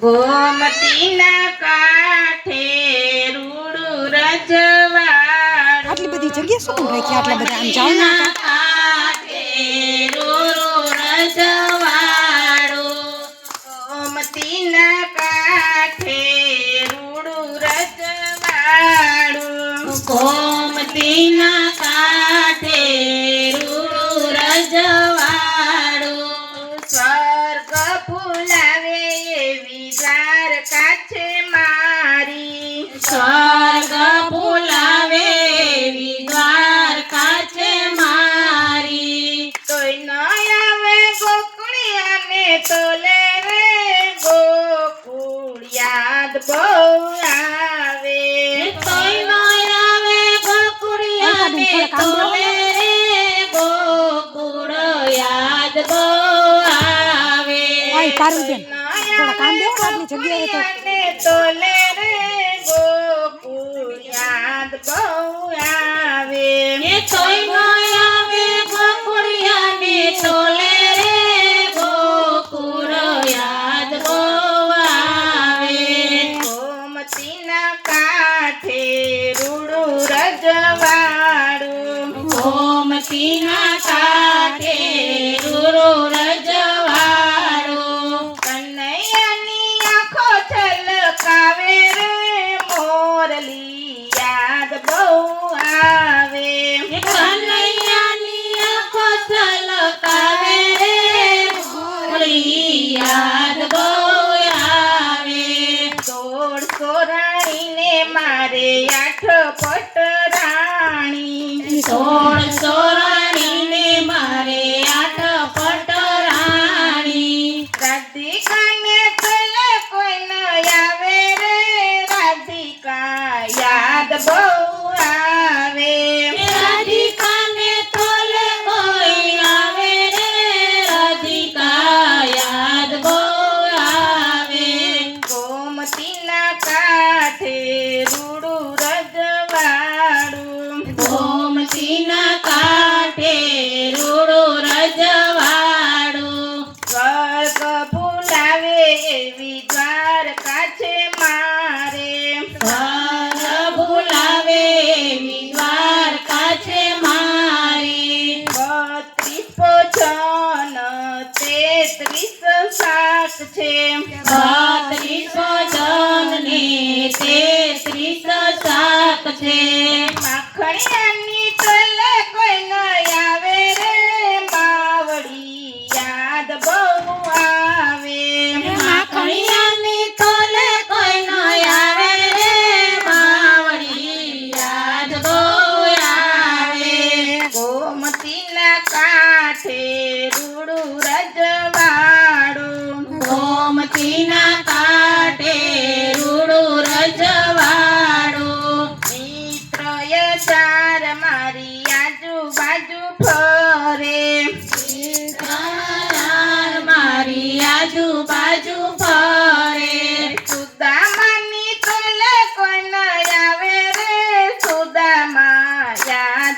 ગોમતીના કાંઠે રૂડું રજવાડું આટલી બધી જગ્યા શું રાખી આટલા બધા આમ જાઓ ના રૂડું રજવાડું ગોમતીના કાંઠે રૂડું રજવાડું ગોમતીના તો લેવે ગોકુળ યાદ બહુ આવે. તોય આવે ગોકુળ યાદ તો લેવે ગોકુળ યાદ બહુ આવે. ઓય પારુબેન થોડા યાદ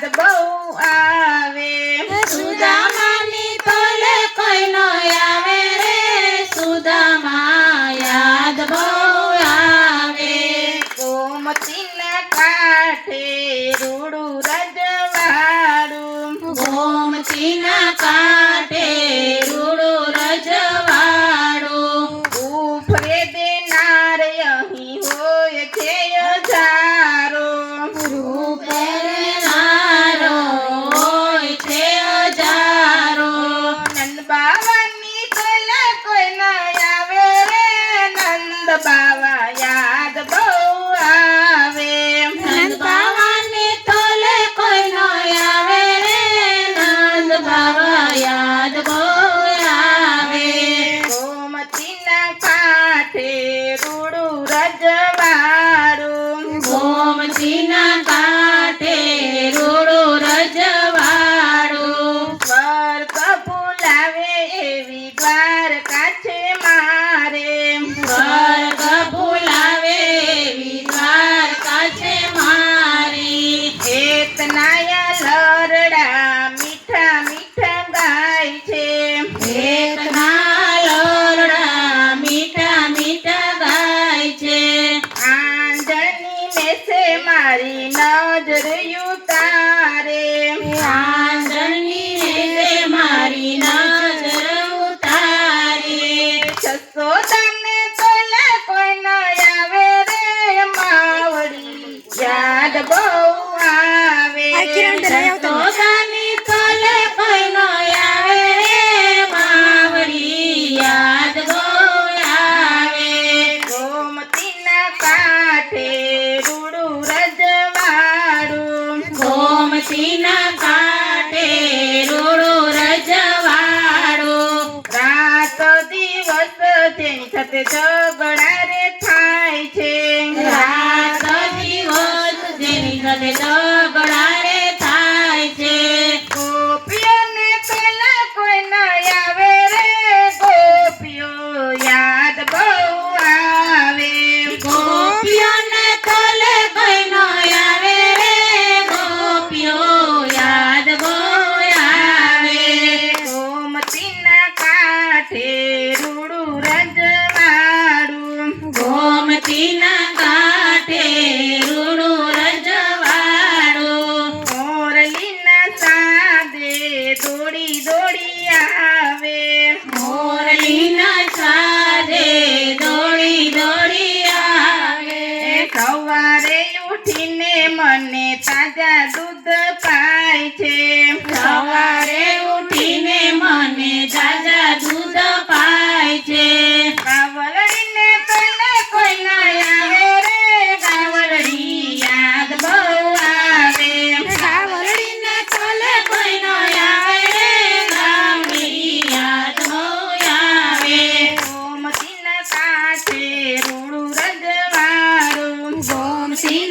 the boat. I uh, તારી નજર ઉતારે. આંગણી રે મારી નજર ઉતારે. છસો તને તોલે કોઈ ન આવે રે માવડી યાદ બહુ આવે. છસો તને નદીના કાંઠે રોડો રજવાડો. રાત દિવસ તેની સાથે જગ મને તાજા દૂધ પાય છે. સવારે ઉઠીને મને તાજા દૂધ પાય છે. કાવલડીને તને કોઈ ના આવે રે. કાવલડી યાદ બહુ આવે કાવલડીને તને કોઈ ના આવે રે. કાવલડી યાદ બહુ આવે ગોમતીના સાથે રૂડું રજવારું ગોમતી